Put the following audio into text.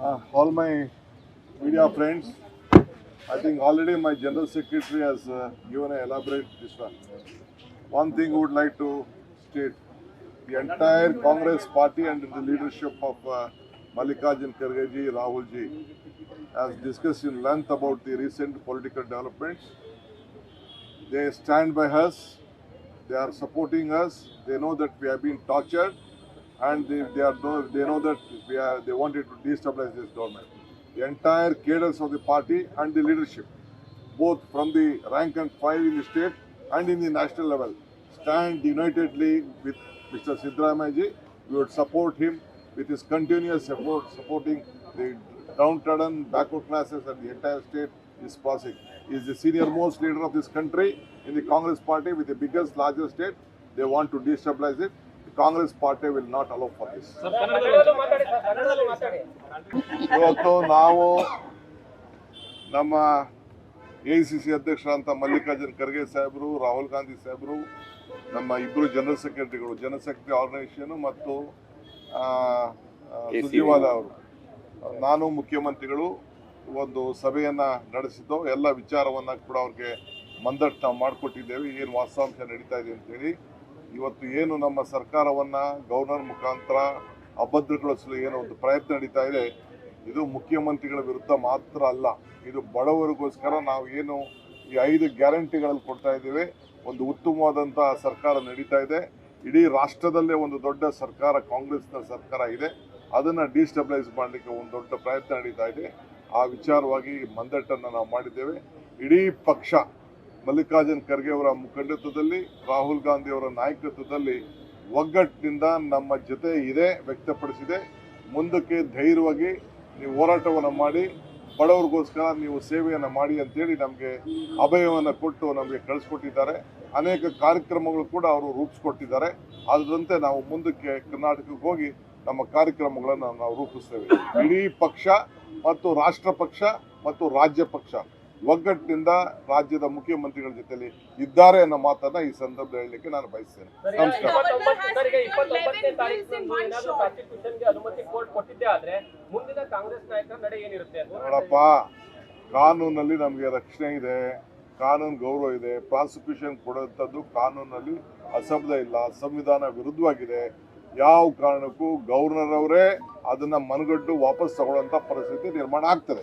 uh, all my media friends. I think already my general secretary has uh, given an elaborate this one. One thing I would like to state: the entire Congress party and the leadership of uh, Mallikarjun Kharge ji, Rahul ji, has discussed in length about the recent political developments. They stand by us. They are supporting us. They know that we have been tortured and they, they are they know that we are, they wanted to destabilize this government. The entire cadres of the party and the leadership, both from the rank and file in the state and in the national level, stand unitedly with Mr. Siddaramayaji. We would support him with his continuous support, supporting the downtrodden backward classes and the entire state is passing. He is the senior most leader of this country in the Congress party with the biggest, largest state. They want to destabilize it. The party will not allow for this this. ಕನ್ನಡದಲ್ಲೂ ಮಾತಾಡಿ sir ಕನ್ನಡದಲ್ಲೂ ಮಾತಾಡಿ. ಇವತ್ತು ನಾವು ನಮ್ಮ A C C ಅಧ್ಯಕ್ಷರಂತ ಮಲ್ಲಿಕಾರ್ಜುನ್ ಖರ್ಗೆ ಸಾಹೇಬರು ರಾಹುಲ್ ಗಾಂಧಿ ಸಾಹೇಬರು ನಮ್ಮ ಇಬ್ಬರು ಜನರಲ್ ಸೆಕ್ರೆಟರಿಗಳು ಜನರಲ್ ಸೆಕ್ರೆಟರಿ ಆರ್ಗನೈಸೇಷನ್ ಮತ್ತು ಸುಜೀವಾಲ ಅವರು. ನಾನು ಮುಖ್ಯಮಂತ್ರಿಗಳು ಒಂದು ಸಭೆಯನ್ನ ನಡೆಸಿದ್ದು ಎಲ್ಲ ವಿಚಾರವನ್ನ ಕೂಡ ಅವ್ರಿಗೆ ಮಂದಟ್ಟು ನಾವು ಮಾಡಿಕೊಟ್ಟಿದ್ದೇವೆ. ಏನು ವಾಸ್ತವಾಂಶ ನಡೀತಾ ಇದೆ ಅಂತೇಳಿ. ಇವತ್ತು ಏನು ನಮ್ಮ ಸರ್ಕಾರವನ್ನ ಗವರ್ನರ್ ಮುಖಾಂತರ ಅಭದ್ರಗೊಳಿಸಲು ಏನೋ ಒಂದು ಪ್ರಯತ್ನ ನಡೀತಾ ಇದೆ, ಇದು ಮುಖ್ಯಮಂತ್ರಿಗಳ ವಿರುದ್ಧ ಮಾತ್ರ ಅಲ್ಲ, ಇದು ಬಡವರಿಗೋಸ್ಕರ ನಾವು ಏನು ಈ ಐದು ಗ್ಯಾರಂಟಿಗಳಲ್ಲಿ ಕೊಡ್ತಾ ಇದ್ದೇವೆ, ಒಂದು ಉತ್ತಮವಾದಂತಹ ಸರ್ಕಾರ ನಡೀತಾ ಇದೆ. ಇಡೀ ರಾಷ್ಟ್ರದಲ್ಲೇ ಒಂದು ದೊಡ್ಡ ಸರ್ಕಾರ, ಕಾಂಗ್ರೆಸ್ನ ಸರ್ಕಾರ ಇದೆ. ಅದನ್ನು ಡಿಸ್ಟಬಲೈಸ್ ಮಾಡಲಿಕ್ಕೆ ಒಂದು ದೊಡ್ಡ ಪ್ರಯತ್ನ ನಡೀತಾ ಇದೆ. ಆ ವಿಚಾರವಾಗಿ ಮಂದಟ್ಟನ್ನು ನಾವು ಮಾಡಿದ್ದೇವೆ. ಇಡೀ ಪಕ್ಷ ಮಲ್ಲಿಕಾರ್ಜುನ್ ಖರ್ಗೆ ಅವರ ಮುಖಂಡತ್ವದಲ್ಲಿ, ರಾಹುಲ್ ಗಾಂಧಿ ಅವರ ನಾಯಕತ್ವದಲ್ಲಿ ಒಗ್ಗಟ್ಟಿನಿಂದ ನಮ್ಮ ಜೊತೆ ಇದೆ, ವ್ಯಕ್ತಪಡಿಸಿದೆ. ಮುಂದಕ್ಕೆ ಧೈರ್ಯವಾಗಿ ನೀವು ಹೋರಾಟವನ್ನು ಮಾಡಿ, ಬಡವರಿಗೋಸ್ಕರ ನೀವು ಸೇವೆಯನ್ನು ಮಾಡಿ ಅಂತೇಳಿ ನಮಗೆ ಅಭಯವನ್ನು ಕೊಟ್ಟು ನಮಗೆ ಕಳಿಸ್ಕೊಟ್ಟಿದ್ದಾರೆ. ಅನೇಕ ಕಾರ್ಯಕ್ರಮಗಳು ಕೂಡ ಅವರು ರೂಪಿಸ್ಕೊಟ್ಟಿದ್ದಾರೆ. ಅದರಂತೆ ನಾವು ಮುಂದಕ್ಕೆ ಕರ್ನಾಟಕಕ್ಕೆ ಹೋಗಿ ನಮ್ಮ ಕಾರ್ಯಕ್ರಮಗಳನ್ನು ನಾವು ರೂಪಿಸ್ತೇವೆ. ಇಡೀ ಪಕ್ಷ ಮತ್ತು ರಾಷ್ಟ್ರ ಪಕ್ಷ ಮತ್ತು ರಾಜ್ಯ ಪಕ್ಷ. ಒಗ್ಗಟ್ಟಿನಿಂದ ರಾಜ್ಯದ ಮುಖ್ಯಮಂತ್ರಿಗಳ ಜೊತೆಯಲ್ಲಿ ಇದ್ದಾರೆ ಅನ್ನೋ ಮಾತನ್ನ ಈ ಸಂದರ್ಭದಲ್ಲಿ ಹೇಳಲಿಕ್ಕೆ ನಾನು ಬಯಸ್ತೇನೆ. ನೋಡಪ್ಪ ಕಾನೂನಲ್ಲಿ ನಮಗೆ ರಕ್ಷಣೆ ಇದೆ ಕಾನೂನು ಗೌರವ ಇದೆ ಪ್ರಾಸಿಕ್ಯೂಷನ್ ಕೊಡುವಂಥದ್ದು ಕಾನೂನಲ್ಲಿ ಅಸಬ್ಧ ಇಲ್ಲ ಸಂವಿಧಾನ ವಿರುದ್ಧವಾಗಿದೆ. ಯಾವ ಕಾರಣಕ್ಕೂ ಗವರ್ನರ್ ಅವರೇ ಅದನ್ನ ಮನಗಟ್ಟು ವಾಪಸ್ ತಗೊಳ್ಳುವಂತ ಪರಿಸ್ಥಿತಿ ನಿರ್ಮಾಣ ಆಗ್ತದೆ.